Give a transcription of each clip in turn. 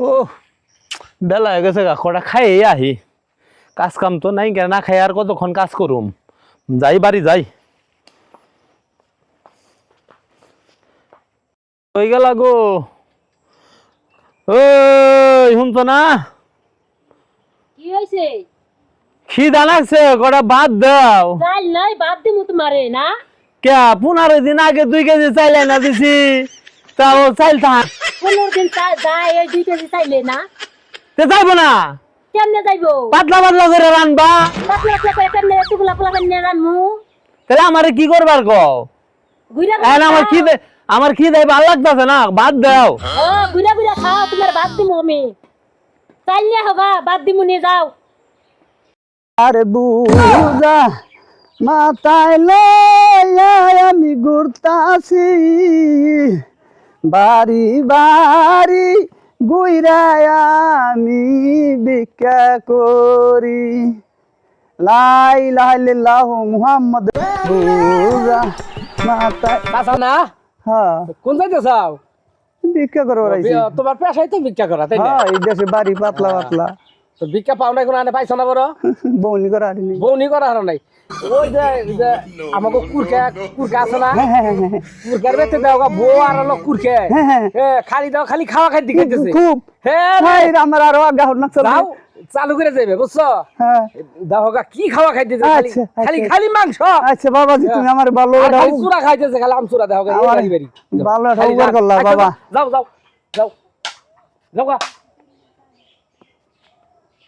ও বেলা হয়ে গেছে গা কটা খাইয়ে আহি। কাজ কাম তো নাই কেন না খাই আর কতক্ষণ কাজ করুম যাই বাড়ি যাই। হয়ে গেল গো ওই শুনছ না? কি হয়েছে খিদা লাগছে কটা ভাত দাও। চাল নাই বাদ দিমু তোমারে না? কে পনেরো দিন আগে দুই কেজি চাইলে না দিছি। তাও চাইল থাক। পনেরো দিন যায় এই দুই কেজি চাইলে না তে যাইবো না? কেমনে যাইবো? পাতলা পাতলা করে রানবা। পাতলা পাতলা করে কেমনে টুকলা পোলা কেমনে রানমু। তাহলে আমারে কি করবার কও? এখন আমার কি আমার কি দেয় ভালো লাগতেছে না বাদ দাও। ও ঘুরা ঘুরা খাও। তোমার বাদ দিমু আমি। চাইলে হবা বাদ দিমু নিয়ে যাও। আরে বুঝা মাথায় লইয়া আমি ঘুরতাছি। বাড়ি বাড়ি গুইরায় আমি ভিক্ষা করি। লাই লাহ মুহাম্মদ না? হ্যাঁ। কোন যাইতে চাও? ভিক্ষা করব রাইছি তোমার পেশাই তো ভিক্ষা করা তাই না? হ্যাঁ এই দেশে বাড়ি পাতলা পাতলা। তো ভিক্ষা পাও নাই কোনো আনে পাইছো না বড়? বৌনি করা বউনি করা হার নাই। ওই যে আমাকে কুরকা কুরকা আছে না? হ্যাঁ হ্যাঁ হ্যাঁ কুরকার বেতে দাও বউ আর হলো কুরকে। খালি দাও খালি খাওয়া খাইতে খাইতেছে খুব। হ্যাঁ আমার আরও গাহর না দাও চালু করে যাবে বুঝছ? হ্যাঁ। দাও গা কি খাওয়া খাইতেছে খালি আচ্ছা, আচ্ছা। খালি খালি মাংস। আচ্ছা বাবাজি তুমি আমার ভালো চূড়া খাইতেছে খালি দাও গা আমার বাড়ি। ভালো যাও। করলা, আচ্ছা, বাবা। যাও যাও যাও যাও।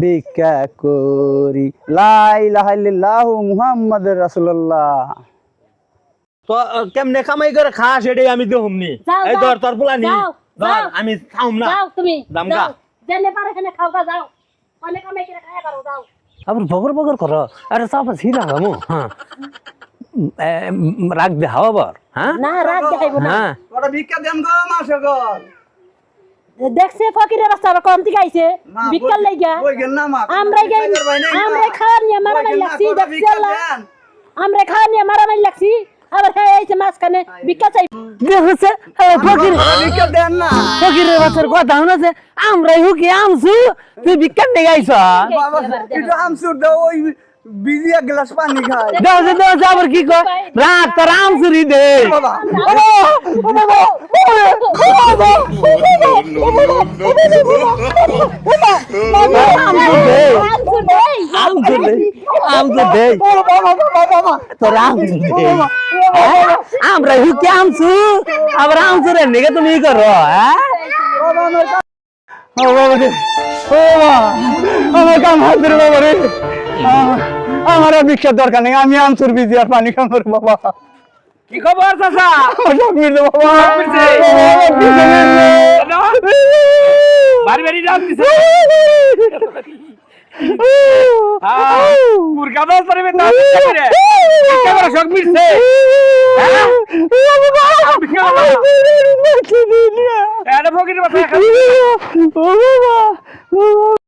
ভিক্ষা করি। লাই লাহ মুহাম্মদ রাসূলুল্লাহ। তো কেমনে কামাই করে খা সেটাই আমি দেহুম নি যাও, এই ধর তোর পোলা নি ধর। আমি খাউম না। যাও তুমি দাম যাও। গা। জেনে পারে এখানে খাও গা যাও। অনেক কামাই করে খায়া পারো যাও। আবার বগর বগর কর। আরে চাপা ছিলা গামু হ্যাঁ। রাখ দে হাওয়া বর হ্যাঁ? না দেখাইবো না। হ্যাঁ। ওরা ভিক্ষা দেন গো মা সকল দেখছে ফকিরের রাস্তা আবার কম থেকে আইছে? বিকাল লাইগা না আমরা গাই আমরা খাওয়ার নিয়ে মারামারি লাগছি দেখছি আমরা খাওয়ার নিয়ে মারামারি লাগছি আবার হ্যাঁ আইছে মাঝখানে ভিক্ষা চাই। দেখছে ফকির ফকিরের বাচ্চার কথা শুনেছে আমরাই হুকি আমছু তুই বিজ্ঞান নিয়ে গাইছ আমসুর দাও ওই বিজি এক গ্লাস পানি খায় দেও যে দেও যে আবার কি কয় রাত তোর আমসুরি দে বাবা আমসু দে আমসু দেই আমসু দে আমসু দে তোর আমসু দে হ্যাঁ? আমরা হুকি আমছু আবার আমসুরে নিকে তুমি ই করো হ্যাঁ ও বাবা রে ও বাবা আমার কাম হাত ধরে বাবা রে আমার আর ভিক্ষার দরকার নেই আমি আমসুর বিজি আর পানি বাবা কি খবর চাচা সব মিটছে বাবা। বাড়ি বাড়ি যাও দিছে দাও তোরে বেটা রে ক্যামেরা হ্যাঁ? ভিক্ষা দাও। এটা ফকির বাচ্চা ও বাবা ও বাবা